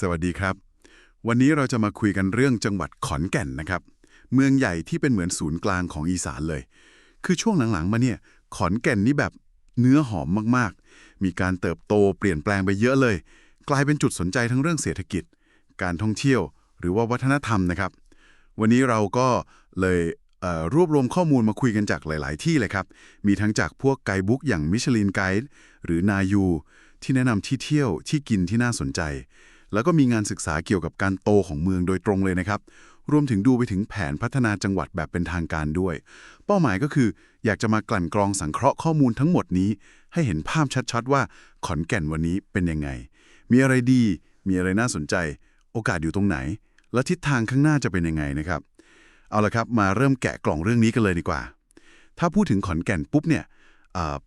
สวัสดีครับ วันนี้เราจะมาคุยกันเรื่องจังหวัดขอนแก่นนะครับ เมืองใหญ่ที่เป็นเหมือนศูนย์กลางของอีสานเลย คือช่วงหลังๆ มาเนี่ย ขอนแก่นนี่แบบเนื้อหอมมากๆ มีการเติบโตเปลี่ยนแปลงไปเยอะเลย กลายเป็นจุดสนใจทั้งเรื่องเศรษฐกิจ การท่องเที่ยว หรือว่าวัฒนธรรมนะครับ วันนี้เราก็เลยเรวบรวมข้อมูลมาคุยกันจากหลาย ๆ ที่เลยครับ มีทั้งจากพวกไกด์บุ๊กอย่างมิชลินไกด์หรือนายูที่แนะนำที่เที่ยวที่กินที่น่าสนใจ แล้วก็มีงานศึกษาเกี่ยวกับการโตของเมืองโดยตรงเลยนะครับ รวมถึงดูไปถึงแผนพัฒนาจังหวัดแบบเป็นทางการด้วย เป้าหมายก็คือ อยากจะมากลั่นกรองสังเคราะห์ข้อมูลทั้งหมดนี้ ให้เห็นภาพชัดๆ ว่าขอนแก่นวันนี้เป็นยังไง มีอะไรดี มีอะไรน่าสนใจ โอกาสอยู่ตรงไหน และทิศทางข้างหน้าจะเป็นยังไงนะครับ เอาละครับมาเริ่มแกะกล่องเรื่องนี้กันเลยดีกว่า ถ้าพูดถึงขอนแก่นปุ๊บเนี่ย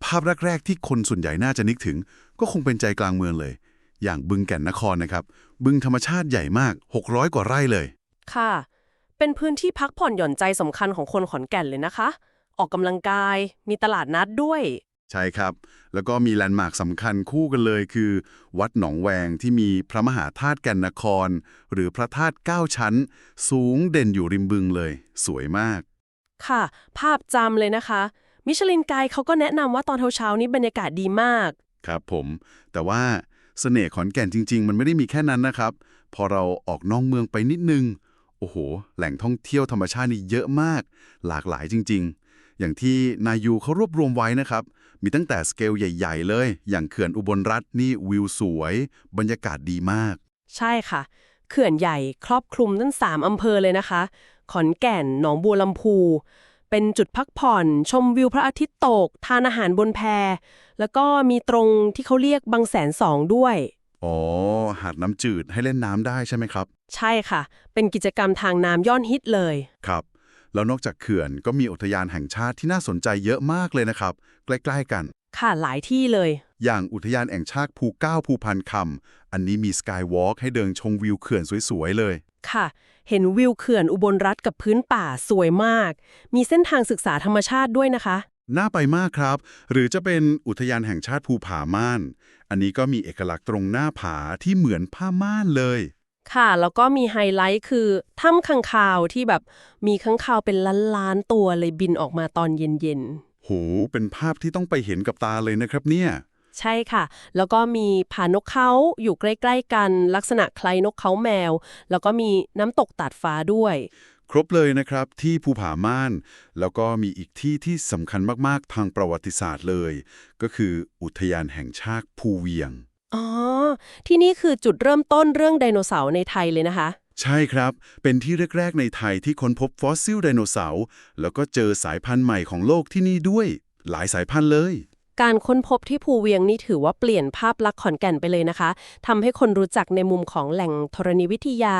ภาพแรก ๆ ที่คนส่วนใหญ่น่าจะนึกถึง ก็คงเป็นใจกลางเมืองเลย อย่างบึงแก่นนครนะครับ บึงธรรมชาติใหญ่มาก 600 กว่าไร่เลย ค่ะ เป็นพื้นที่พักผ่อนหย่อนใจสำคัญของคนขอนแก่นเลยนะคะ ออกกำลังกาย มีตลาดนัดด้วย ใช่ครับ แล้วก็มีแลนด์มาร์คสำคัญคู่กันเลยคือ วัดหนองแวงที่มีพระมหาธาตุแก่นนคร หรือพระธาตุเก้าชั้น สูงเด่นอยู่ริมบึงเลย สวยมาก ค่ะ ภาพจำเลยนะคะ มิชลินไกด์เขาก็แนะนำว่าตอนเช้าๆนี้บรรยากาศดีมาก ครับผม แต่ว่า เสน่ห์ขอนแก่นจริง ๆ มันไม่ได้มีแค่นั้นนะครับ พอเราออกนอกเมืองไปนิดนึง โอ้โห แหล่งท่องเที่ยวธรรมชาตินี่เยอะมาก หลากหลายจริง ๆ อย่างที่นายูเขารวบรวมไว้นะครับ มีตั้งแต่สเกลใหญ่ ๆ เลย อย่างเขื่อนอุบลรัฐนี่วิวสวย บรรยากาศดีมาก ใช่ค่ะ เขื่อนใหญ่ครอบคลุมทั้ง3อำเภอเลยนะคะ ขอนแก่น หนองบัวลำพู เป็นจุดพักผ่อน ชมวิวพระอาทิตย์ตก ทานอาหารบนแพ แล้วก็มีตรงที่เขาเรียกบางแสนสองด้วย อ๋อ หาดน้ำจืดให้เล่นน้ำได้ใช่ไหมครับ ใช่ค่ะ เป็นกิจกรรมทางน้ำยอดฮิตเลย ครับ แล้วนอกจากเขื่อนก็มีอุทยานแห่งชาติที่น่าสนใจเยอะมากเลยนะครับ ใกล้ ๆ กัน ค่ะหลายที่เลย อย่างอุทยานแห่งชาติภูเก้าภูพันคำ อันนี้มีสกายวอล์กให้เดินชมวิวเขื่อนสวย ๆ เลย ค่ะ เห็นวิวเขื่อนอุบลรัฐกับพื้นป่าสวยมาก มีเส้นทางศึกษาธรรมชาติด้วยนะคะ น่าไปมากครับ หรือจะเป็นอุทยานแห่งชาติภูผาม่าน อันนี้ก็มีเอกลักษณ์ตรงหน้าผาที่เหมือนผ้าม่านเลย ค่ะ แล้วก็มีไฮไลท์คือถ้ำขังคาวที่แบบมีขังคาวเป็นล้านๆตัวเลยบินออกมาตอนเย็นโหเป็นภาพที่ต้องไปเห็นกับตาเลยนะครับเนี่ยๆใช่ค่ะ แล้วก็มีผานกเขาอยู่ใกล้ ๆ กันลักษณะคล้ายนกเขาแมว แล้วก็มีน้ำตกตัดฟ้าด้วย ครบเลยนะครับที่ภูผาม่าน แล้วก็มีอีกที่ที่สำคัญมากๆทางประวัติศาสตร์เลย ก็คืออุทยานแห่งชาติภูเวียงอ๋อที่นี่คือจุดเริ่มต้นเรื่องไดโนเสาร์ในไทยเลยนะคะ ใช่ครับ เป็นที่แรก ๆ ในไทยที่ค้นพบฟอสซิลไดโนเสาร์ แล้วก็เจอสายพันธุ์ใหม่ของโลกที่นี่ด้วย หลายสายพันธุ์เลย การค้นพบที่ภูเวียงนี่ถือว่าเปลี่ยนภาพลักษณ์ขอนแก่นไปเลยนะคะทำให้คนรู้จักในมุมของแหล่งธรณีวิทยา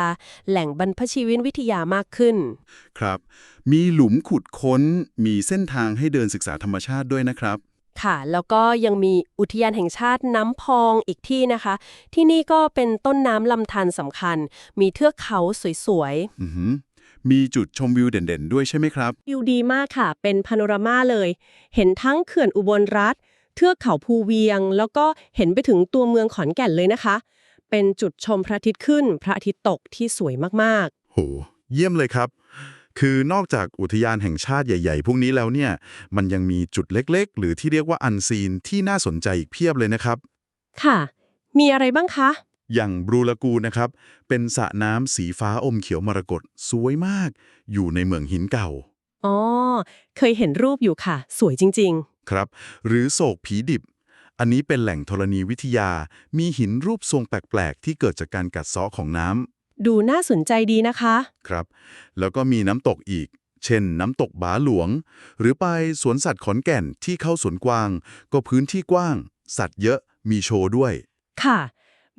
แหล่งบรรพชีวินวิทยามากขึ้น ครับ มีหลุมขุดค้น มีเส้นทางให้เดินศึกษาธรรมชาติด้วยนะครับ ค่ะ แล้วก็ยังมีอุทยานแห่งชาติน้ำพองอีกที่นะคะ ที่นี่ก็เป็นต้นน้ำลำธารสำคัญ มีเทือกเขาสวยอือหือมีจุดชมวิวเด่นๆ ด้วยใช่ไหมครับๆวิวดีมากค่ะ เป็นพาโนรามาเลย เห็นทั้งเขื่อนอุบลรัฐ เทือกเขาภูเวียง แล้วก็เห็นไปถึงตัวเมืองขอนแก่นเลยนะคะ เป็นจุดชมพระอาทิตย์ขึ้น พระอาทิตย์ตกที่สวยมากๆ โห เยี่ยมเลยครับ คือนอกจากอุทยานแห่งชาติใหญ่ๆ พวกนี้แล้วเนี่ย มันยังมีจุดเล็กๆ หรือที่เรียกว่าอันซีนที่น่าสนใจอีกเพียบเลยนะครับ ค่ะ มีอะไรบ้างคะ อย่างบรูลากูนะครับ เป็นสระน้ำสีฟ้าอมเขียวมรกตสวยมาก อยู่ในเมืองหินเก่า อ๋อ เคยเห็นรูปอยู่ค่ะ สวยจริงครับ หรือโศกผีดิบ อันนี้เป็นแหล่งธรณีวิทยา มีหินรูปทรงแปลกๆ ที่เกิดจากการกัดเซาะของน้ำๆ ดูน่าสนใจดีนะคะ ครับ แล้วก็มีน้ำตกอีก เช่น น้ำตกบาหลวง หรือไปสวนสัตว์ขอนแก่นที่เข้าสวนกวาง ก็พื้นที่กว้าง สัตว์เยอะมีโชว์ด้วย ค่ะ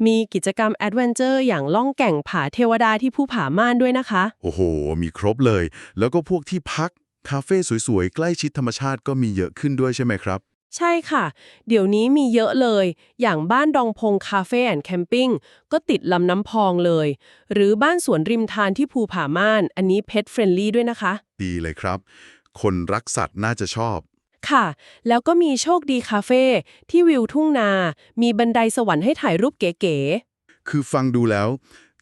มีกิจกรรมแอดเวนเจอร์อย่างล่องแก่งผาเทวดาที่ภูผาม่านด้วยนะคะ โอ้โห มีครบเลย แล้วก็พวกที่พัก คาเฟ่สวยๆ ใกล้ชิดธรรมชาติก็มีเยอะขึ้นด้วยใช่ไหมครับ ใช่ค่ะ เดี๋ยวนี้มีเยอะเลย อย่างบ้านดองพงคาเฟ่แอนด์แคมปิ้งก็ติดลำน้ำพองเลย หรือบ้านสวนริมทานที่ภูผาม่าน อันนี้เพ t เฟรนลี่ด้วยนะคะ ดีเลยครับ คนรักสัตว์น่าจะชอบ ค่ะ แล้วก็มีโชคดีคาเฟ่ที่วิวทุ่งนา มีบันไดสวรรค์ให้ถ่ายรูปเก๋คือฟังดูแล้ว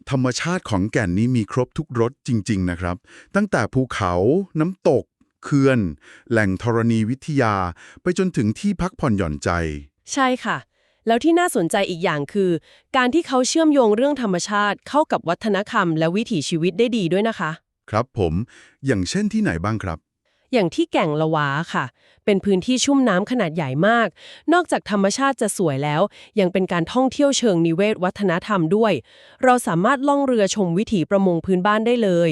ธรรมชาติของแก่นนี้มีครบทุกรสจริง ๆ นะครับ ตั้งแต่ภูเขาน้ำตก เขื่อน แหล่งธรณีวิทยา ไปจนถึงที่พักผ่อนหย่อนใจ ใช่ค่ะ แล้วที่น่าสนใจอีกอย่างคือ การที่เขาเชื่อมโยงเรื่องธรรมชาติเข้ากับวัฒนธรรมและวิถีชีวิตได้ดีด้วยนะคะ ครับผม อย่างเช่นที่ไหนบ้างครับ อย่างที่แก่งละวาค่ะ เป็นพื้นที่ชุ่มน้ำขนาดใหญ่มาก นอกจากธรรมชาติจะสวยแล้ว ยังเป็นการท่องเที่ยวเชิงนิเวศวัฒนธรรมด้วย เราสามารถล่องเรือชมวิถีประมงพื้นบ้านได้เลย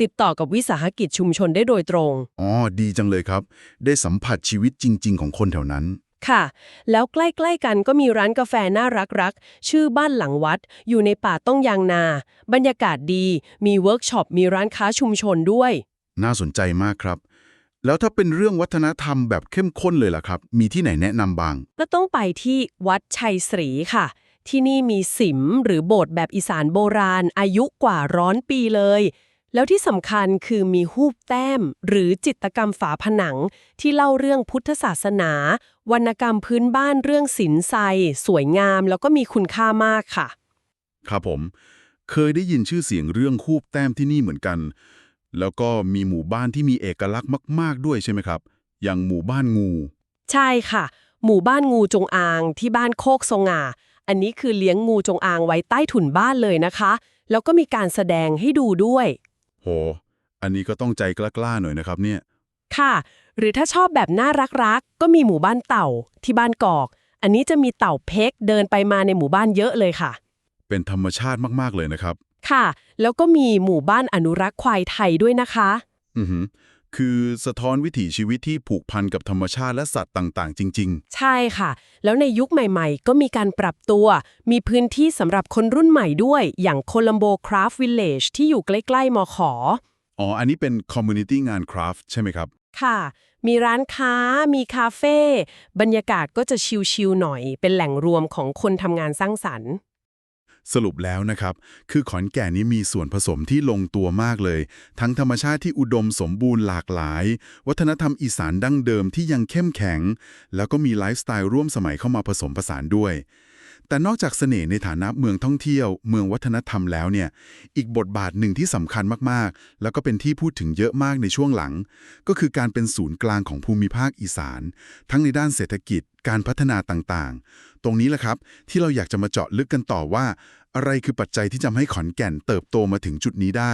ติดต่อกับวิสาหกิจชุมชนได้โดยตรง อ๋อ ดีจังเลยครับ ได้สัมผัสชีวิตจริง ๆ ของคนแถวนั้นค่ะ แล้วใกล้ๆกันก็มีร้านกาแฟน่ารักๆ ชื่อบ้านหลังวัด อยู่ในป่าต้องยางนา บรรยากาศดี มีเวิร์กช็อป มีร้านค้าชุมชนด้วย น่าสนใจมากครับ แล้วถ้าเป็นเรื่องวัฒนธรรมแบบเข้มข้นเลยล่ะครับ มีที่ไหนแนะนำบ้าง ก็ต้องไปที่วัดชัยศรีค่ะ ที่นี่มีสิมหรือโบสถ์แบบอีสานโบราณ อายุกว่าร้อนปีเลย แล้วที่สำคัญคือมีหูปแต้ม หรือจิตรกรรมฝาผนัง ที่เล่าเรื่องพุทธศาสนา วรรณกรรมพื้นบ้านเรื่องศิลป์ไซสวยงามแล้วก็มีคุณค่ามากค่ะ ครับผม เคยได้ยินชื่อเสียงเรื่องคูบแต้มที่นี่เหมือนกัน แล้วก็มีหมู่บ้านที่มีเอกลักษณ์มาก ๆ ด้วยใช่ไหมครับ อย่างหมู่บ้านงู ใช่ค่ะ หมู่บ้านงูจงอางที่บ้านโคกสง่า อันนี้คือเลี้ยงงูจงอางไว้ใต้ถุนบ้านเลยนะคะ แล้วก็มีการแสดงให้ดูด้วย โห อันนี้ก็ต้องใจกล้าๆหน่อยนะครับเนี่ย ค่ะ หรือถ้าชอบแบบน่ารักๆ ก็มีหมู่บ้านเต่าที่บ้านกอก อันนี้จะมีเต่าเพกเดินไปมาในหมู่บ้านเยอะเลยค่ะ เป็นธรรมชาติมากๆเลยนะครับ ค่ะ แล้วก็มีหมู่บ้านอนุรักษ์ควายไทยด้วยนะคะ อือหือคือสะท้อนวิถีชีวิตที่ผูกพันกับธรรมชาติและสัตว์ต่างๆ จริง ใช่ค่ะ แล้วในยุคใหม่ๆ ก็มีการปรับตัว มีพื้นที่สำหรับคนรุ่นใหม่ด้วย อย่างโคลัมโบคราฟต์วิลเลจที่อยู่ใกล้ๆมขอ ๆ อ๋อ อันนี้เป็นคอมมูนิตี้งานคราฟต์ใช่ไหมครับ ค่ะ มีร้านค้า มีคาเฟ่ บรรยากาศก็จะชิลๆหน่อย เป็นแหล่งรวมของคนทำงานสร้างสรรค์ สรุปแล้วนะครับ คือขอนแก่นนี้มีส่วนผสมที่ลงตัวมากเลย ทั้งธรรมชาติที่อุดมสมบูรณ์หลากหลาย วัฒนธรรมอีสานดั้งเดิมที่ยังเข้มแข็ง แล้วก็มีไลฟ์สไตล์ร่วมสมัยเข้ามาผสมผสานด้วย แต่นอกจากเสน่ห์ในฐานะเมืองท่องเที่ยว เมืองวัฒนธรรมแล้วเนี่ย อีกบทบาทหนึ่งที่สำคัญมากๆ แล้วก็เป็นที่พูดถึงเยอะมากในช่วงหลัง ก็คือการเป็นศูนย์กลางของภูมิภาคอีสาน ทั้งในด้านเศรษฐกิจ การพัฒนาต่างๆ ตรงนี้แหละครับ ที่เราอยากจะมาเจาะลึกกันต่อว่า อะไรคือปัจจัยที่ทำให้ขอนแก่นเติบโตมาถึงจุดนี้ได้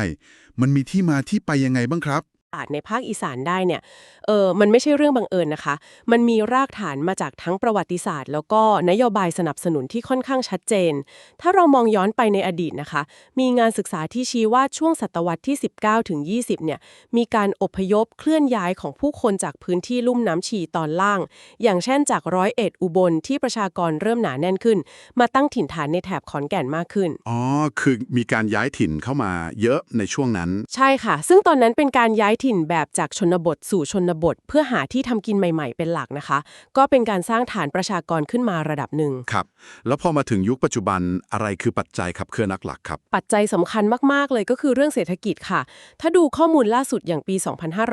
มันมีที่มาที่ไปยังไงบ้างครับาจในภาคอีสานได้เนี่ย เออมันไม่ใช่เรื่องบังเอิญนะคะ มันมีรากฐานมาจากทั้งประวัติศาสตร์ แล้วก็นโยบายสนับสนุนที่ค่อนข้างชัดเจน ถ้าเรามองย้อนไปในอดีตนะคะ มีงานศึกษาที่ชี้ว่าช่วงศตวรรษที่ 19ถึง20 เนี่ย มีการอพยพเคลื่อนย้ายของผู้คนจากพื้นที่ลุ่มน้ำชีตอนล่าง อย่างเช่นจากร้อยเอ็ดอุบลที่ประชากรเริ่มหนาแน่นขึ้น มาตั้งถิ่นฐานในแถบขอนแก่นมากขึ้น อ๋อ คือมีการย้ายถิ่นเข้ามาเยอะในช่วงนั้น ใช่ค่ะ ซึ่งตอนนั้นเป็นการย้ายถิ่นแบบจากชนบทสู่ชนบท เพื่อหาที่ทำกินใหม่ๆ เป็นหลักนะคะ ก็เป็นการสร้างฐานประชากรขึ้นมาระดับหนึ่ง ครับ แล้วพอมาถึงยุคปัจจุบันอะไรคือปัจจัยขับเคลื่อนหลักๆครับ ปัจจัยสำคัญมากๆเลยก็คือเรื่องเศรษฐกิจค่ะ ถ้าดูข้อมูลล่าสุดอย่างปี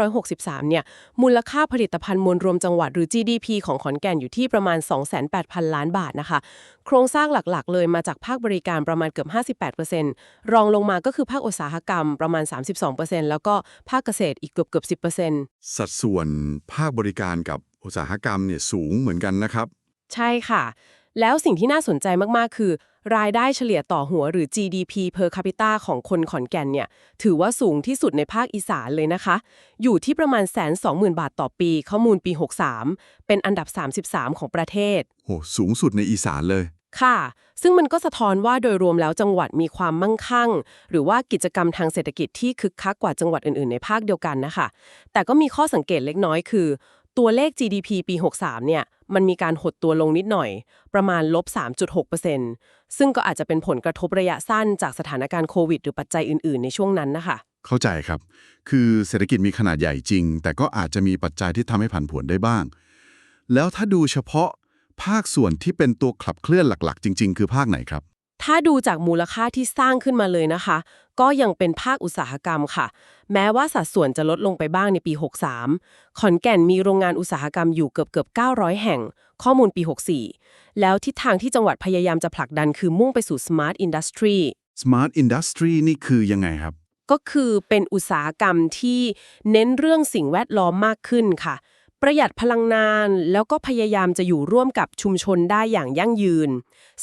2563 เนี่ย มูลค่าผลิตภัณฑ์มวลรวมจังหวัดหรือ GDP ของขอนแก่นอยู่ที่ประมาณ 28,000ล้านบาทนะคะโครงสร้างหลักๆ เลยมาจากภาคบริการประมาณเกือบ 58%รองลงมาก็คือภาคอุตสาหกรรมประมาณ 32%แล้วก็ภาคเกษตรอีกเกือบเกือบ 10%สัดส่วนภาคบริการกับอุตสาหกรรมเนี่ยสูงเหมือนกันนะครับ ใช่ค่ะ แล้วสิ่งที่น่าสนใจมาก ๆ คือ รายได้เฉลี่ยต่อหัวหรือ GDP per capita ของคนขอนแก่นเนี่ย ถือว่าสูงที่สุดในภาคอีสานเลยนะคะ อยู่ที่ประมาณแสนสองหมื่นบาทต่อปี ข้อมูลปี 63 เป็นอันดับ 33 ของประเทศ โห สูงสุดในอีสานเลย ค่ะ ซึ่งมันก็สะท้อนว่าโดยรวมแล้วจังหวัดมีความมั่งคั่ง หรือว่ากิจกรรมทางเศรษฐกิจที่คึกคักกว่าจังหวัดอื่น ๆ ในภาคเดียวกันนะคะ แต่ก็มีข้อสังเกตเล็กน้อยคือ ตัวเลข GDP ปี 63 เนี่ย มันมีการหดตัวลงนิดหน่อย ประมาณลบ 3.6%ซึ่งก็อาจจะเป็นผลกระทบระยะสั้นจากสถานการณ์โควิด หรือปัจจัยอื่น ๆ ในช่วงนั้นนะคะ เข้าใจครับ คือเศรษฐกิจมีขนาดใหญ่จริง แต่ก็อาจจะมีปัจจัยที่ทำให้ผันผวนได้บ้าง แล้วถ้าดูเฉพาะ ภาคส่วนที่เป็นตัวขับเคลื่อนหลักๆ จริง ๆ คือภาคไหนครับ ถ้าดูจากมูลค่าที่สร้างขึ้นมาเลยนะคะ ก็ยังเป็นภาคอุตสาหกรรมค่ะ แม้ว่าสัดส่วนจะลดลงไปบ้างในปี 63 ขอนแก่นมีโรงงานอุตสาหกรรมอยู่เกือบเกือบ900 แห่ง ข้อมูลปี 64 แล้วทิศทางที่จังหวัดพยายามจะผลักดันคือมุ่งไปสู่ Smart Industry Smart Industry นี่คือยังไงครับ ก็คือเป็นอุตสาหกรรมที่เน้นเรื่องสิ่งแวดล้อมมากขึ้นค่ะ ประหยัดพลังงานแล้วก็พยายามจะอยู่ร่วมกับชุมชนได้อย่างยั่งยืน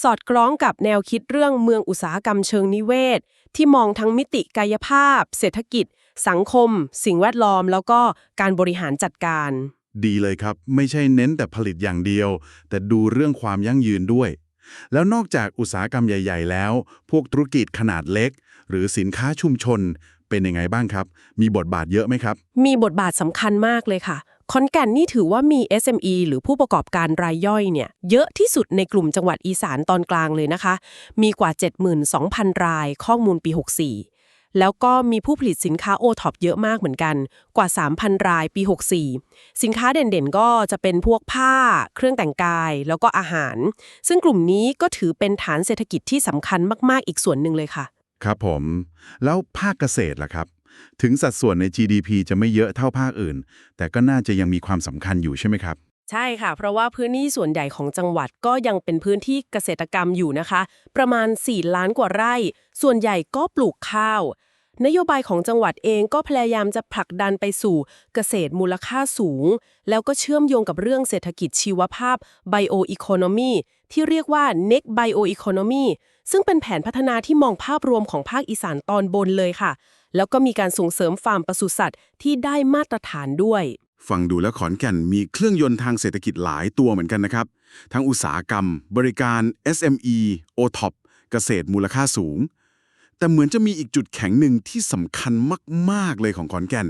สอดคล้องกับแนวคิดเรื่องเมืองอุตสาหกรรมเชิงนิเวศ ที่มองทั้งมิติกายภาพ เศรษฐกิจ สังคม สิ่งแวดล้อม แล้วก็การบริหารจัดการ ดีเลยครับ ไม่ใช่เน้นแต่ผลิตอย่างเดียว แต่ดูเรื่องความยั่งยืนด้วย แล้วนอกจากอุตสาหกรรมใหญ่ ๆ แล้ว พวกธุรกิจขนาดเล็ก หรือสินค้าชุมชนเป็นยังไงบ้างครับ มีบทบาทเยอะไหมครับ มีบทบาทสำคัญมากเลยค่ะ ขอนแก่นนี่ถือว่ามี SME หรือผู้ประกอบการรายย่อยเนี่ยเยอะที่สุดในกลุ่มจังหวัดอีสานตอนกลางเลยนะคะ มีกว่า 72,000 ราย ข้อมูลปี 64 แล้วก็มีผู้ผลิตสินค้าโอท็อปเยอะมากเหมือนกัน กว่า 3,000 รายปี 64 สินค้าเด่นๆ ก็จะเป็นพวกผ้า เครื่องแต่งกาย แล้วก็อาหาร ซึ่งกลุ่มนี้ก็ถือเป็นฐานเศรษฐกิจที่สำคัญมากๆ อีกส่วนหนึ่งเลยค่ะ ครับผม แล้วภาคเกษตรล่ะครับ ถึงสัดส่วนใน GDP จะไม่เยอะเท่าภาคอื่น แต่ก็น่าจะยังมีความสำคัญอยู่ใช่ไหมครับ ใช่ค่ะ เพราะว่าพื้นที่ส่วนใหญ่ของจังหวัดก็ยังเป็นพื้นที่เกษตรกรรมอยู่นะคะ ประมาณ 4 ล้านกว่าไร่ ส่วนใหญ่ก็ปลูกข้าว นโยบายของจังหวัดเองก็พยายามจะผลักดันไปสู่เกษตรมูลค่าสูง แล้วก็เชื่อมโยงกับเรื่องเศรษฐกิจชีวภาพ Bioeconomy ที่เรียกว่า Next Bioeconomy ซึ่งเป็นแผนพัฒนาที่มองภาพรวมของภาคอีสานตอนบนเลยค่ะ แล้วก็มีการส่งเสริมฟาร์มปศุสัตว์ที่ได้มาตรฐานด้วย ฟังดูแล้วขอนแก่นมีเครื่องยนต์ทางเศรษฐกิจหลายตัวเหมือนกันนะครับ ทั้งอุตสาหกรรม บริการ SME OTOP เกษตรมูลค่าสูง แต่เหมือนจะมีอีกจุดแข็งหนึ่งที่สำคัญมาก ๆ เลยของขอนแก่น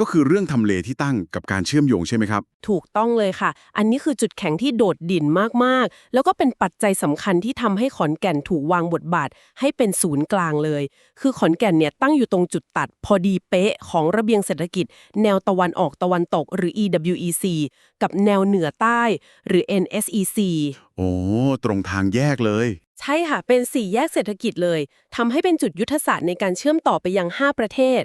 ก็คือเรื่องทำเลที่ตั้งกับการเชื่อมโยงใช่ไหมครับ ถูกต้องเลยค่ะ อันนี้คือจุดแข็งที่โดดดิ่นมาก ๆ แล้วก็เป็นปัจจัยสำคัญที่ทำให้ขอนแก่นถูกวางบทบาท ให้เป็นศูนย์กลางเลย คือขอนแก่นเนี่ยตั้งอยู่ตรงจุดตัดพอดีเป๊ะของระเบียงเศรษฐกิจ แนวตะวันออกตะวันตก หรือ EWEC กับแนวเหนือใต้ หรือ NSEC โอ้ตรงทางแยกเลย ใช่ค่ะ เป็นสี่แยกเศรษฐกิจเลยทำให้เป็นจุดยุทธศาสตร์ในการเชื่อมต่อไปยัง 5 ประเทศ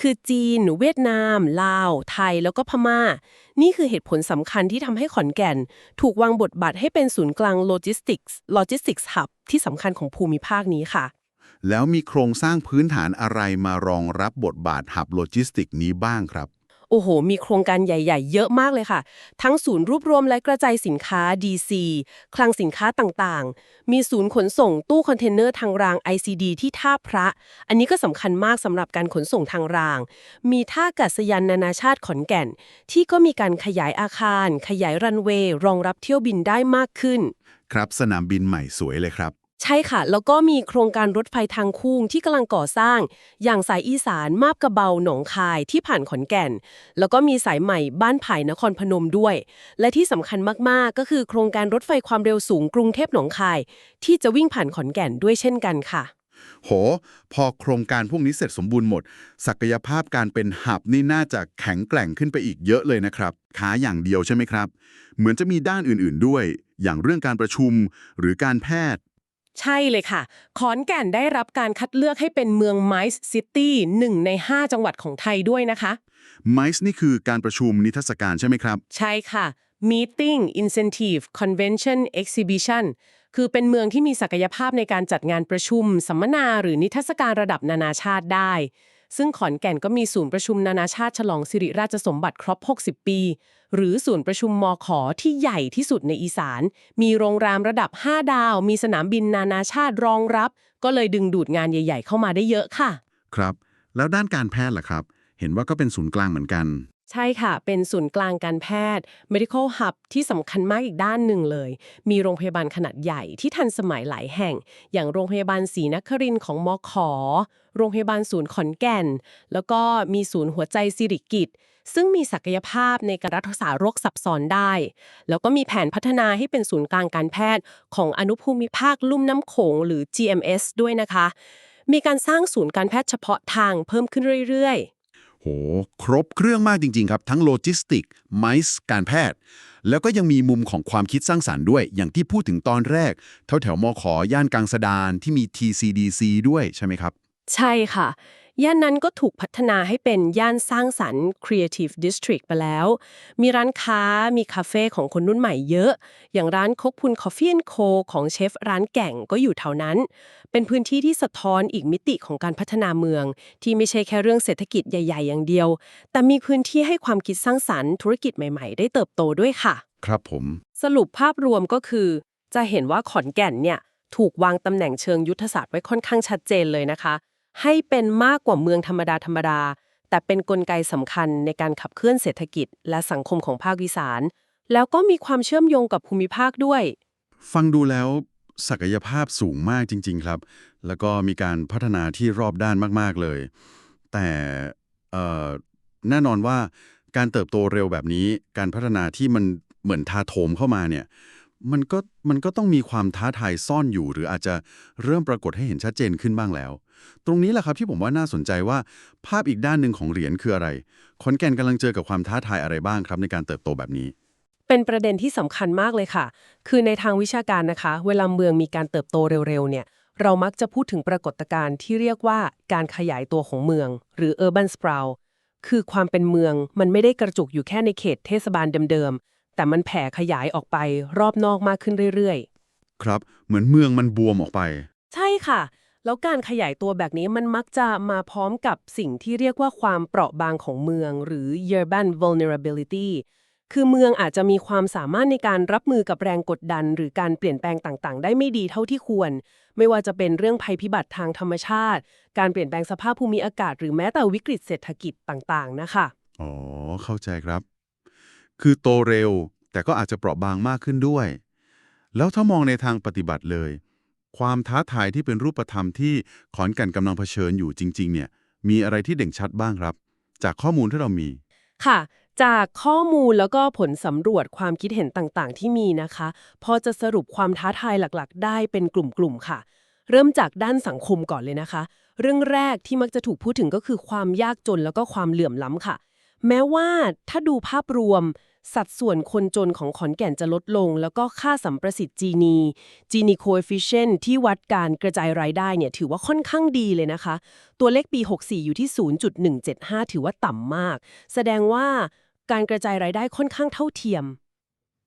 คือจีน เวียดนาม ลาว ไทย แล้วก็พม่า นี่คือเหตุผลสำคัญที่ทำให้ขอนแก่น ถูกวางบทบาทให้เป็นศูนย์กลางโลจิสติกส์โลจิสติกส์ฮับที่สำคัญของภูมิภาคนี้ค่ะ แล้วมีโครงสร้างพื้นฐานอะไรมารองรับบทบาทหับโลจิสติกนี้บ้างครับ โอ้โห มีโครงการใหญ่ ๆ เยอะมากเลยค่ะ ทั้งศูนย์รวบรวมและกระจายสินค้า DC คลังสินค้าต่างๆ มีศูนย์ขนส่งตู้คอนเทนเนอร์ทางราง ICD ที่ท่าพระ อันนี้ก็สำคัญมากสำหรับการขนส่งทางราง มีท่าอากาศยานนานาชาติขอนแก่น ที่ก็มีการขยายอาคาร ขยายรันเวย์รองรับเที่ยวบินได้มากขึ้น ครับ สนามบินใหม่สวยเลยครับ ใช่ค่ะ แล้วก็มีโครงการรถไฟทางคู่ที่กำลังก่อสร้าง อย่างสายอีสานมาบกระเบาหนองคายที่ผ่านขอนแก่น แล้วก็มีสายใหม่บ้านไผ่นครพนมด้วย และที่สำคัญมากๆ ก็คือโครงการรถไฟความเร็วสูงกรุงเทพหนองคาย ที่จะวิ่งผ่านขอนแก่นด้วยเช่นกันค่ะ โห พอโครงการพวกนี้เสร็จสมบูรณ์หมด ศักยภาพการเป็นหับนี่น่าจะแข็งแกร่งขึ้นไปอีกเยอะเลยนะครับค้าอย่างเดียวใช่ไหมครับ เหมือนจะมีด้านอื่นๆด้วย อย่างเรื่องการประชุมหรือการแพทย์ ใช่เลยค่ะ ขอนแก่นได้รับการคัดเลือกให้เป็นเมืองไมซ์ซิตี้หนึ่งใน 5 จังหวัดของไทยด้วยนะคะ MICE นี่คือการประชุมนิทรรศการใช่ไหมครับ ใช่ค่ะ Meeting Incentive Convention Exhibition คือเป็นเมืองที่มีศักยภาพในการจัดงานประชุม สัมมนาหรือนิทรรศการระดับนานาชาติได้ ซึ่งขอนแก่นก็มีศูนย์ประชุมนานาชาติฉลองสิริราชสมบัติครบ 60 ปี หรือศูนย์ประชุมมอขอที่ใหญ่ที่สุดในอีสาน มีโรงแรมระดับ 5 ดาว มีสนามบินนานาชาติรองรับ ก็เลยดึงดูดงานใหญ่ ๆ เข้ามาได้เยอะค่ะ ครับ แล้วด้านการแพทย์ล่ะครับ เห็นว่าก็เป็นศูนย์กลางเหมือนกัน ใช่ค่ะ เป็นศูนย์กลางการแพทย์ medical hub ที่สำคัญมากอีกด้านหนึ่งเลย มีโรงพยาบาลขนาดใหญ่ที่ทันสมัยหลายแห่ง อย่างโรงพยาบาลศรีนครินทร์ของมอขอ โรงพยาบาลศูนย์ขอนแก่น แล้วก็มีศูนย์หัวใจสิริกิต ซึ่งมีศักยภาพในการรักษาโรคซับซ้อนได้ แล้วก็มีแผนพัฒนาให้เป็นศูนย์กลางการแพทย์ ของอนุภูมิภาคลุ่มน้ำโขงหรือ GMS ด้วยนะคะ มีการสร้างศูนย์การแพทย์เฉพาะทางเพิ่มขึ้นเรื่อยๆ โห ครบเครื่องมากจริง ๆ ครับ ทั้งโลจิสติกไมซ์การแพทย์ แล้วก็ยังมีมุมของความคิดสร้างสารรค์ด้วย อย่างที่พูดถึงตอนแรกแถวแถวมอขอย่านกลางสะดานที่มี TCDC ด้วยใช่ไหมครับ ใช่ค่ะ ย่านนั้นก็ถูกพัฒนาให้เป็นย่านสร้างสรรค์ Creative District ไปแล้ว มีร้านค้ามีคาเฟ่ของคนรุ่นใหม่เยอะ อย่างร้านคกพุน Coffee Co ของเชฟร้านแก่งก็อยู่แถวนั้น เป็นพื้นที่ที่สะท้อนอีกมิติของการพัฒนาเมือง ที่ไม่ใช่แค่เรื่องเศรษฐกิจใหญ่ ๆ อย่างเดียว แต่มีพื้นที่ให้ความคิดสร้างสรรค์ธุรกิจใหม่ๆ ได้เติบโตด้วยค่ะ ครับผม สรุปภาพรวมก็คือ จะเห็นว่าขอนแก่นเนี่ยถูกวางตำแหน่งเชิงยุทธศาสตร์ไว้ค่อนข้างชัดเจนเลยนะคะ ให้เป็นมากกว่าเมืองธรรมดาธรรมดา แต่เป็นนกลไกสำคัญในการขับเคลื่อนเศรษฐกิจ และสังคมของภาคอีสาน แล้วก็มีความเชื่อมโยงกับภูมิภาคด้วย ฟังดูแล้วศักยภาพสูงมากจริง ๆ ครับ แล้วก็มีการพัฒนาที่รอบด้านมากๆเลย แต่แน่นอนว่าการเติบโตเร็วแบบนี้ การพัฒนาที่มันเหมือนทาโถมเข้ามาเนี่ย มันก็มันก็ต้องมีความท้าทายซ่อนอยู่ หรืออาจจะเริ่มปรากฏให้เห็นชัดเจนขึ้นบ้างแล้ว ตรงนี้แหละครับที่ผมว่าน่าสนใจว่าภาพอีกด้านหนึ่งของเหรียญคืออะไรขอนแก่นกำลังเจอกับความท้าทายอะไรบ้างครับในการเติบโตแบบนี้เป็นประเด็นที่สำคัญมากเลยค่ะ คือในทางวิชาการนะคะ เวลาเมืองมีการเติบโตเร็วๆ เนี่ย เรามักจะพูดถึงปรากฏการณ์ที่เรียกว่าการขยายตัวของเมือง หรือ urban sprawl คือความเป็นเมืองมันไม่ได้กระจุกอยู่แค่ในเขตเทศบาลเดิมๆ แต่มันแผ่ขยายออกไปรอบนอกมากขึ้นเรื่อยๆ ครับ เหมือนเมืองมันบวมออกไป ใช่ค่ะ แล้วการขยายตัวแบบนี้มันมักจะมาพร้อมกับสิ่งที่เรียกว่าความเปราะบางของเมือง หรือ urban vulnerability คือเมืองอาจจะมีความสามารถในการรับมือกับแรงกดดัน หรือการเปลี่ยนแปลงต่างๆ ได้ไม่ดีเท่าที่ควร ไม่ว่าจะเป็นเรื่องภัยพิบัติทางธรรมชาติ การเปลี่ยนแปลงสภาพภูมิอากาศ หรือแม้แต่วิกฤตเศรษฐกิจต่างๆ นะคะ อ๋อ เข้าใจครับ คือโตเร็ว แต่ก็อาจจะเปราะบางมากขึ้นด้วย แล้วถ้ามองในทางปฏิบัติเลย ความท้าทายที่เป็นรูปธรรมที่ขอนแก่นกำลังเผชิญอยู่จริง ๆ เนี่ยมีอะไรที่เด่นชัดบ้างครับ จากข้อมูลที่เรามี ค่ะ จากข้อมูลแล้วก็ผลสำรวจความคิดเห็นต่างๆ ที่มีนะคะ พอจะสรุปความท้าทายหลักๆ ได้เป็นกลุ่มๆค่ะ เริ่มจากด้านสังคมก่อนเลยนะคะ เรื่องแรกที่มักจะถูกพูดถึงก็คือความยากจนแล้วก็ความเหลื่อมล้ำค่ะ แม้ว่าถ้าดูภาพรวม สัดส่วนคนจนของขอนแก่นจะลดลง แล้วก็ค่าสัมประสิทธิ์จีนีจีนีโคเอฟฟิเชนที่วัดการกระจายรายได้เนี่ยถือว่าค่อนข้างดีเลยนะคะ ตัวเลขปี 64 อยู่ที่ 0.175 ถือว่าต่ำมาก แสดงว่าการกระจายรายได้ค่อนข้างเท่าเทียม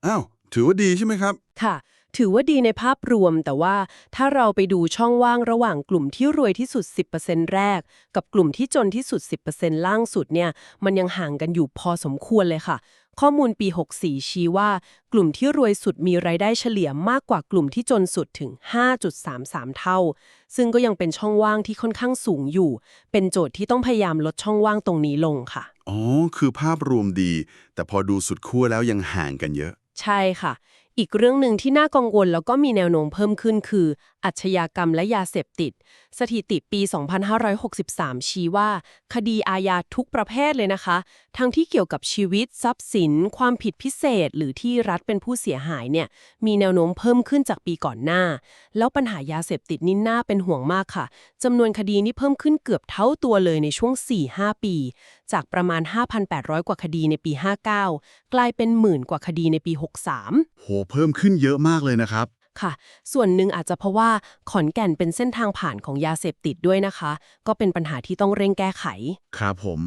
อ้าว ถือว่าดีใช่ไหมครับ ค่ะ ถือว่าดีในภาพรวม แต่ว่าถ้าเราไปดูช่องว่างระหว่างกลุ่มที่รวยที่สุด 10%แรก กับกลุ่มที่จนที่สุด 10%ล่างสุดเนี่ย มันยังห่างกันอยู่พอสมควรเลยค่ะ ข้อมูลปี 64 ชี้ว่า กลุ่มที่รวยสุดมีรายได้เฉลี่ยมากกว่ากลุ่มที่จนสุดถึง 5.33 เท่า ซึ่งก็ยังเป็นช่องว่างที่ค่อนข้างสูงอยู่ เป็นโจทย์ที่ต้องพยายามลดช่องว่างตรงนี้ลงค่ะ อ๋อ คือภาพรวมดี แต่พอดูสุดขั้วแล้วยังห่างกันเยอะ ใช่ค่ะ อีกเรื่องหนึ่งที่น่ากังวลแล้วก็มีแนวโน้มเพิ่มขึ้นคืออาชญากรรมและยาเสพติดสถิติปี 2563 ชี้ว่า คดีอาญาทุกประเภทเลยนะคะ ทั้งที่เกี่ยวกับชีวิตทรัพย์สิน ความผิดพิเศษ หรือที่รัฐเป็นผู้เสียหายเนี่ยมีแนวโน้มเพิ่มขึ้นจากปีก่อนหน้า แล้วปัญหายาเสพติดนี่น่าเป็นห่วงมากค่ะจำนวนคดีนี่เพิ่มขึ้นเกือบเท่าตัวเลยในช่วง 4-5 ปี จากประมาณ 5,800 กว่าคดีในปี 59 กลายเป็นหมื่นกว่าคดีในปี 63โหเพิ่มขึ้นเยอะมากเลยนะครับ ค่ะ ส่วนหนึ่งอาจจะเพราะว่าขอนแก่นเป็นเส้นทางผ่านของยาเสพติดด้วยนะคะ ก็เป็นปัญหาที่ต้องเร่งแก้ไข ครับผม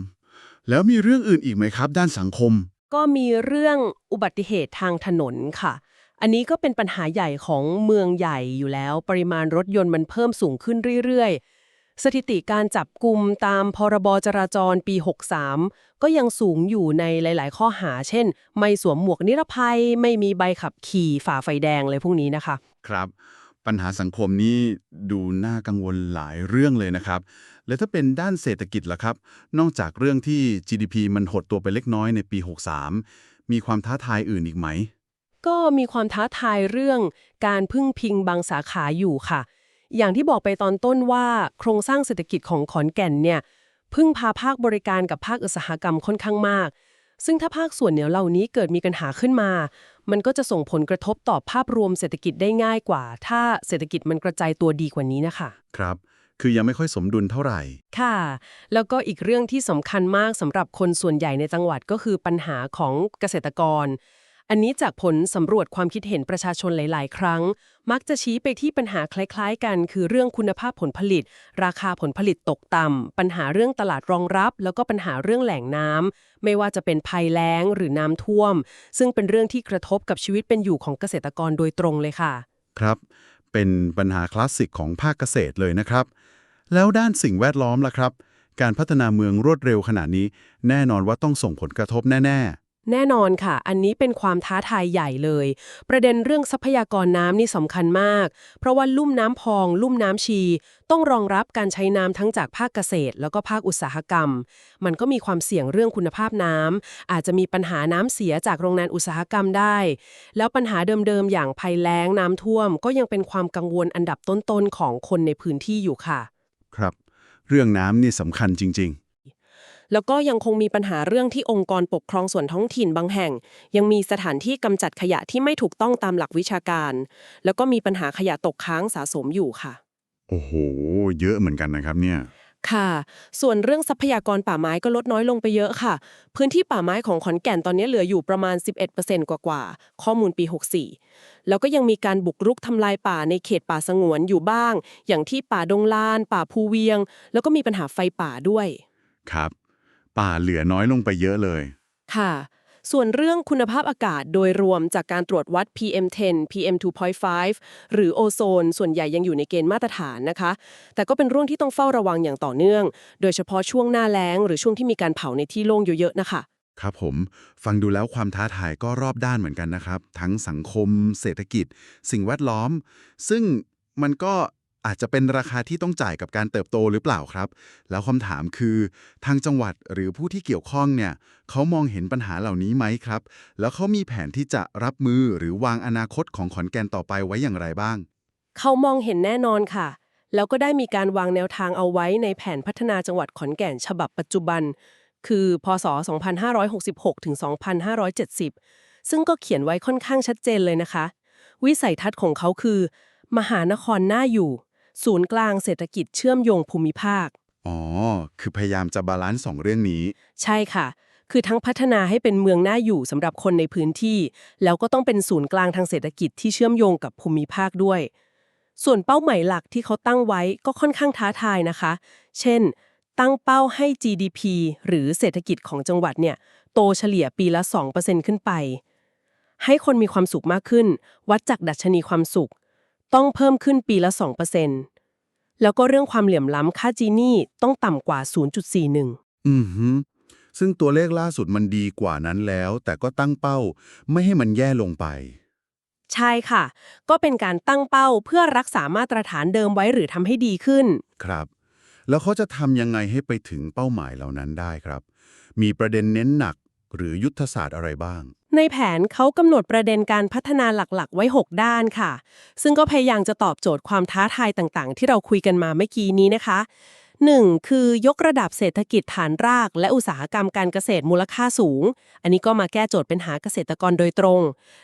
แล้วมีเรื่องอื่นอีกไหมครับ ด้านสังคม ก็มีเรื่องอุบัติเหตุทางถนนค่ะ อันนี้ก็เป็นปัญหาใหญ่ของเมืองใหญ่อยู่แล้ว ปริมาณรถยนต์มันเพิ่มสูงขึ้นเรื่อยๆ สถิติการจับกลุ่มตามพรบจราจรปี 63 ก็ยังสูงอยู่ในหลาย ๆ ข้อหา เช่น ไม่สวมหมวกนิรภัย ไม่มีใบขับขี่ฝ่าไฟแดงเลยพวกนี้นะคะ ครับ ปัญหาสังคมนี้ดูน่ากังวลหลายเรื่องเลยนะครับ แล้วถ้าเป็นด้านเศรษฐกิจล่ะครับ นอกจากเรื่องที่ GDP มันหดตัวไปเล็กน้อยในปี 63 มีความท้าทายอื่นอีกไหม ก็มีความท้าทายเรื่องการพึ่งพิงบางสาขาอยู่ค่ะ อย่างที่บอกไปตอนต้นว่าโครงสร้างเศรษฐกิจของขอนแก่นเนี่ยพึ่งพาภาคบริการกับภาคอุตสาหกรรมค่อนข้างมาก ซึ่งถ้าภาคส่วนเหนียวเหล่านี้เกิดมีปัญหาขึ้นมา มันก็จะส่งผลกระทบต่อภาพรวมเศรษฐกิจได้ง่ายกว่า ถ้าเศรษฐกิจมันกระจายตัวดีกว่านี้นะคะ ครับ คือยังไม่ค่อยสมดุลเท่าไหร่ ค่ะ แล้วก็อีกเรื่องที่สำคัญมากสำหรับคนส่วนใหญ่ในจังหวัดก็คือปัญหาของเกษตรกร อันนี้จากผลสำรวจความคิดเห็นประชาชนหลาย ๆ ครั้ง มักจะชี้ไปที่ปัญหาคล้าย ๆ กัน คือเรื่องคุณภาพผลผลิต ราคาผลผลิตตกต่ำปัญหาเรื่องตลาดรองรับ แล้วก็ปัญหาเรื่องแหล่งน้ำไม่ว่าจะเป็นภัยแล้งหรือน้ำท่วม ซึ่งเป็นเรื่องที่กระทบกับชีวิตเป็นอยู่ของเกษตรกรโดยตรงเลยค่ะ ครับ เป็นปัญหาคลาสสิกของภาคเกษตรเลยนะครับ แล้วด้านสิ่งแวดล้อมล่ะครับ การพัฒนาเมืองรวดเร็วขนาดนี้ แน่นอนว่าต้องส่งผลกระทบแน่ ๆ แน่นอนค่ะ อันนี้เป็นความท้าทายใหญ่เลย ประเด็นเรื่องทรัพยากรน้ำนี่สำคัญมาก เพราะว่าลุ่มน้ำพอง ลุ่มน้ำชี ต้องรองรับการใช้น้ำทั้งจากภาคเกษตร แล้วก็ภาคอุตสาหกรรม มันก็มีความเสี่ยงเรื่องคุณภาพน้ำอาจจะมีปัญหาน้ำเสียจากโรงงานอุตสาหกรรมได้ แล้วปัญหาเดิมๆอย่างภัยแล้งน้ำท่วม ก็ยังเป็นความกังวลอันดับต้นๆของคนในพื้นที่อยู่ค่ะ ครับ เรื่องน้ำนี่สำคัญจริง แล้วก็ยังคงมีปัญหาเรื่องที่องค์กรปกครองส่วนท้องถิ่นบางแห่ง ยังมีสถานที่กำจัดขยะที่ไม่ถูกต้องตามหลักวิชาการ แล้วก็มีปัญหาขยะตกค้างสะสมอยู่ค่ะๆโอ้โห เยอะเหมือนกันนะครับเนี่ยค่ะ ส่วนเรื่องทรัพยากรป่าไม้ก็ลดน้อยลงไปเยอะค่ะ พื้นที่ป่าไม้ของขอนแก่นตอนนี้เหลืออยู่ประมาณ 11%กว่าๆข้อมูลปี 64 แล้วก็ยังมีการบุกรุกทำลายป่าในเขตป่าสงวนอยู่บ้าง อย่างที่ป่าดงลาน ป่าภูเวียง แล้วก็มีปัญหาไฟป่าด้วย ครับ ป่าเหลือน้อยลงไปเยอะเลย ค่ะ ส่วนเรื่องคุณภาพอากาศโดยรวมจากการตรวจวัด PM10 PM2.5 หรือโอโซน ส่วนใหญ่ยังอยู่ในเกณฑ์มาตรฐานนะคะ แต่ก็เป็นเรื่องที่ต้องเฝ้าระวังอย่างต่อเนื่อง โดยเฉพาะช่วงหน้าแล้ง หรือช่วงที่มีการเผาในที่โล่งเยอะๆนะคะ ครับผม ฟังดูแล้วความท้าทายก็รอบด้านเหมือนกันนะครับ ทั้งสังคม เศรษฐกิจ สิ่งแวดล้อม ซึ่งมันก็ อาจจะเป็นราคาที่ต้องจ่ายกับการเติบโตหรือเปล่าครับ แล้วคำถามคือทางจังหวัดหรือผู้ที่เกี่ยวข้องเนี่ยเขามองเห็นปัญหาเหล่านี้ไหมครับ แล้วเขามีแผนที่จะรับมือหรือวางอนาคตของขอนแก่นต่อไปไว้อย่างไรบ้าง เขามองเห็นแน่นอนค่ะ แล้วก็ได้มีการวางแนวทางเอาไว้ในแผนพัฒนาจังหวัดขอนแก่นฉบับปัจจุบัน คือพศ 2566ถึง2570 ซึ่งก็เขียนไว้ค่อนข้างชัดเจนเลยนะคะ วิสัยทัศน์ของเขาคือ มหานครน่าอยู่ ศูนย์กลางเศรษฐกิจเชื่อมโยงภูมิภาค อ๋อ คือพยายามจะบาลานซ์สองเรื่องนี้ ใช่ค่ะ คือทั้งพัฒนาให้เป็นเมืองน่าอยู่สำหรับคนในพื้นที่ แล้วก็ต้องเป็นศูนย์กลางทางเศรษฐกิจที่เชื่อมโยงกับภูมิภาคด้วย ส่วนเป้าหมายหลักที่เขาตั้งไว้ก็ค่อนข้างท้าทายนะคะ เช่น ตั้งเป้าให้ GDP หรือเศรษฐกิจของจังหวัดเนี่ยโตเฉลี่ยปีละ 2%ขึ้นไป ให้คนมีความสุขมากขึ้น วัดจากดัชนีความสุข ต้องเพิ่มขึ้นปีละ 2%แล้วก็เรื่องความเหลื่อมล้ำค่าจีนี่ต้องต่ำกว่า 0.41 อือฮึซึ่งตัวเลขล่าสุดมันดีกว่านั้นแล้ว แต่ก็ตั้งเป้าไม่ให้มันแย่ลงไป ใช่ค่ะ ก็เป็นการตั้งเป้าเพื่อรักษามาตรฐานเดิมไว้หรือทำให้ดีขึ้น ครับ แล้วเขาจะทำยังไงให้ไปถึงเป้าหมายเหล่านั้นได้ครับ มีประเด็นเน้นหนักหรือยุทธศาสตร์อะไรบ้าง ในแผนเขากำหนดประเด็นการพัฒนาหลักๆ ไว้ 6 ด้านค่ะ ซึ่งก็พยายามจะตอบโจทย์ความท้าทายต่างๆ ที่เราคุยกันมาเมื่อกี้นี้นะคะ 1. คือยกระดับเศรษฐกิจฐานราก และอุตสาหกรรมการเกษตรมูลค่าสูง อันนี้ก็มาแก้โจทย์เป็นหาเกษตรกรโดยตรง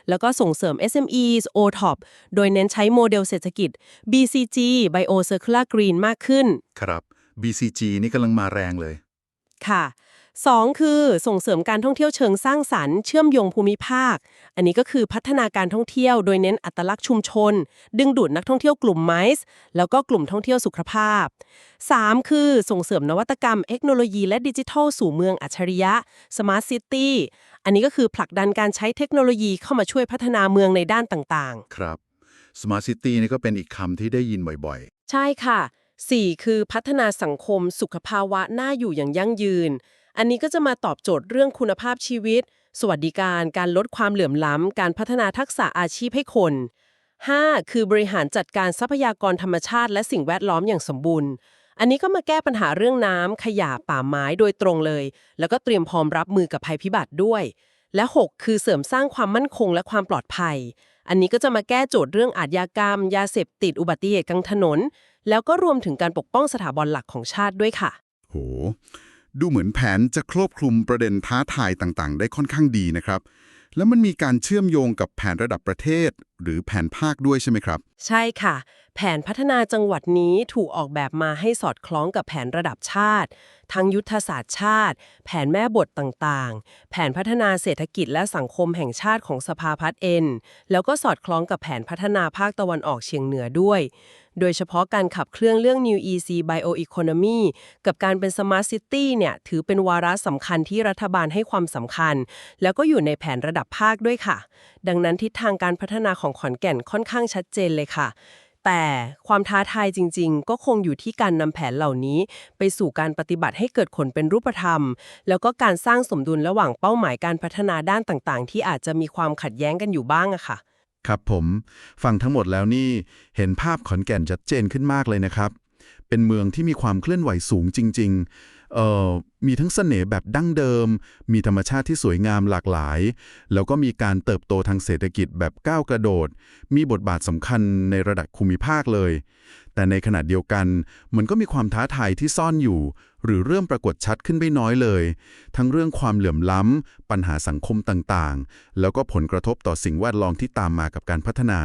แล้วก็ส่งเสริม SMEs OTOP โดยเน้นใช้โมเดลเศรษฐกิจ BCG Bio Circular Green มากขึ้น ครับ BCG นี่กำลังมาแรงเลย ค่ะ 2 คือส่งเสริมการท่องเที่ยวเชิงสร้างสรรค์ เชื่อมโยงภูมิภาค อันนี้ก็คือพัฒนาการท่องเที่ยวโดยเน้นอัตลักษณ์ชุมชน ดึงดูดนักท่องเที่ยวกลุ่มไมซ์แล้วก็กลุ่มท่องเที่ยวสุขภาพ 3 คือส่งเสริมนวัตกรรมเทคโนโลยีและดิจิทัลสู่เมืองอัจฉริยะ Smart City อันนี้ก็คือผลักดันการใช้เทคโนโลยีเข้ามาช่วยพัฒนาเมืองในด้านต่างๆ ครับ Smart City นี่ก็เป็นอีกคำที่ได้ยินบ่อยใช่ค่ะ 4 คือพัฒนาสังคมสุขภาวะน่าอยู่อย่างยั่งยืน อันนี้ก็จะมาตอบโจทย์เรื่องคุณภาพชีวิต สวัสดิการ การลดความเหลื่อมล้ำ การพัฒนาทักษะอาชีพให้คน 5. คือบริหารจัดการทรัพยากรธรรมชาติ และสิ่งแวดล้อมอย่างสมบูรณ์ อันนี้ก็มาแก้ปัญหาเรื่องน้ำขยะป่าไม้โดยตรงเลย แล้วก็เตรียมพร้อมรับมือกับภัยพิบัติด้วย และ 6 คือเสริมสร้างความมั่นคงและความปลอดภัย อันนี้ก็จะมาแก้โจทย์เรื่องอาชญากรรม ยาเสพติด อุบัติเหตุกลางถนน แล้วก็รวมถึงการปกป้องสถาบันหลักของชาติด้วยค่ะ โห ดูเหมือนแผนจะครอบคลุมประเด็นท้าทายต่างๆ ได้ค่อนข้างดีนะครับ แล้วมันมีการเชื่อมโยงกับแผนระดับประเทศ หรือแผนภาคด้วยใช่ไหมครับ ใช่ค่ะ แผนพัฒนาจังหวัดนี้ถูกออกแบบมาให้สอดคล้องกับแผนระดับชาติ ทั้งยุทธศาสตร์ชาติ แผนแม่บทต่างๆ แผนพัฒนาเศรษฐกิจและสังคมแห่งชาติของสภาพัฒน์เอ็นแล้วก็สอดคล้องกับแผนพัฒนาภาคตะวันออกเฉียงเหนือด้วย โดยเฉพาะการขับเคลื่อนเรื่อง New EC Bioeconomy กับการเป็น Smart City เนี่ยถือเป็นวาระสำคัญที่รัฐบาลให้ความสำคัญ แล้วก็อยู่ในแผนระดับภาคด้วยค่ะ ดังนั้นทิศทางการพัฒนาของขอนแก่นค่อนข้างชัดเจนเลยค่ะแต่ความท้าทายจริงๆ ก็คงอยู่ที่การนำแผนเหล่านี้ ไปสู่การปฏิบัติให้เกิดผลเป็นรูปธรรม แล้วก็การสร้างสมดุลระหว่างเป้าหมายการพัฒนาด้านต่างๆ ที่อาจจะมีความขัดแย้งกันอยู่บ้างอะค่ะ ครับผม ฟังทั้งหมดแล้วนี่เห็นภาพขอนแก่นชัดเจนขึ้นมากเลยนะครับ เป็นเมืองที่มีความเคลื่อนไหวสูงจริง ๆ เอ่อ มีทั้งเสน่ห์แบบดั้งเดิม มีธรรมชาติที่สวยงามหลากหลาย แล้วก็มีการเติบโตทางเศรษฐกิจแบบก้าวกระโดด มีบทบาทสำคัญในระดับภูมิภาคเลย แต่ในขณะเดียวกัน มันก็มีความท้าทายที่ซ่อนอยู่ หรือเริ่มปรากฏชัดขึ้นไม่น้อยเลย ทั้งเรื่องความเหลื่อมล้ำ ปัญหาสังคมต่างๆ แล้วก็ผลกระทบต่อสิ่งแวดล้อมที่ตามมากับการพัฒนา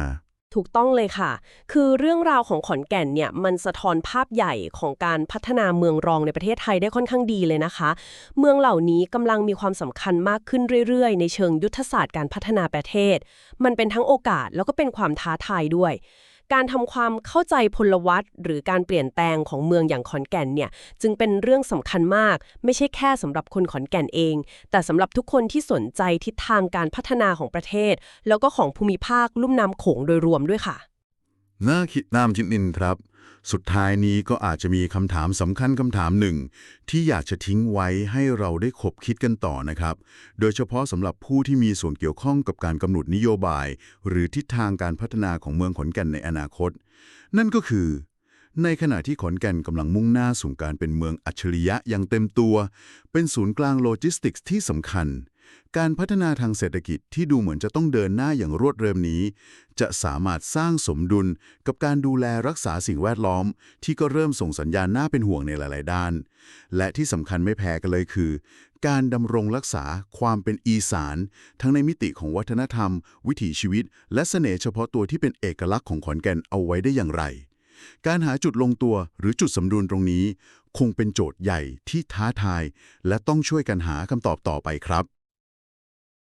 ถูกต้องเลยค่ะ คือเรื่องราวของขอนแก่นเนี่ยมันสะท้อนภาพใหญ่ของการพัฒนาเมืองรองในประเทศไทยได้ค่อนข้างดีเลยนะคะ เมืองเหล่านี้กำลังมีความสำคัญมากขึ้นเรื่อยๆ ในเชิงยุทธศาสตร์การพัฒนาประเทศ มันเป็นทั้งโอกาสแล้วก็เป็นความท้าทายด้วย การทำความเข้าใจพลวัตหรือการเปลี่ยนแปลงของเมืองอย่างขอนแก่นเนี่ยจึงเป็นเรื่องสำคัญมาก ไม่ใช่แค่สำหรับคนขอนแก่นเอง แต่สำหรับทุกคนที่สนใจทิศทางการพัฒนาของประเทศ แล้วก็ของภูมิภาคลุ่มน้ำโขงโดยรวมด้วยค่ะ น่าคิดน้ำจิ้นนินครับ สุดท้ายนี้ก็อาจจะมีคำถามสำคัญคำถามหนึ่ง ที่อยากจะทิ้งไว้ให้เราได้ขบคิดกันต่อนะครับ โดยเฉพาะสำหรับผู้ที่มีส่วนเกี่ยวข้องกับการกำหนดนโยบาย หรือทิศทางการพัฒนาของเมืองขอนแก่นในอนาคต นั่นก็คือ ในขณะที่ขอนแก่นกำลังมุ่งหน้าสู่การเป็นเมืองอัจฉริยะอย่างเต็มตัว เป็นศูนย์กลางโลจิสติกส์ที่สำคัญ การพัฒนาทางเศรษฐกิจที่ดูเหมือนจะต้องเดินหน้าอย่างรวดเร็วนี้ จะสามารถสร้างสมดุลกับการดูแลรักษาสิ่งแวดล้อม ที่ก็เริ่มส่งสัญญาณน่าเป็นห่วงในหลาย ๆ ด้าน และที่สำคัญไม่แพ้กันเลยคือ การดำรงรักษาความเป็นอีสาน ทั้งในมิติของวัฒนธรรม วิถีชีวิต และเสน่ห์เฉพาะตัวที่เป็นเอกลักษณ์ของขอนแก่นเอาไว้ได้อย่างไร การหาจุดลงตัวหรือจุดสมดุลตรงนี้ คงเป็นโจทย์ใหญ่ที่ท้าทาย และต้องช่วยกันหาคำตอบต่อไปครับ